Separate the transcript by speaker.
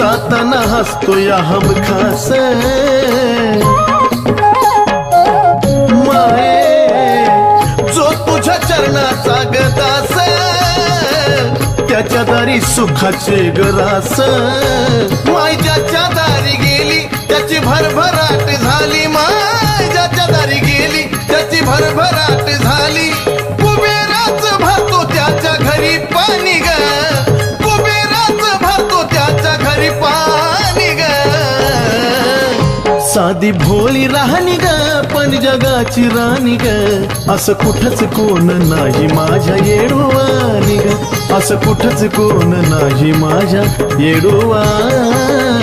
Speaker 1: जाताना हसतो या हमखास माये जो तुझ्या चरणाचा गदास त्याच्या दारी सुखाचे गरास. माय ज्याच्या दारी गेली त्याची भरभराट झाली. माय ज्याच्या दारी गेली त्याची भरभराट साधी भोळी राहणी ग पण जगाची राणी ग. असं कुठच कोण नाही माझ्या येडोवानी ग. असं कुठच कोण नाही माझ्या येडोवानी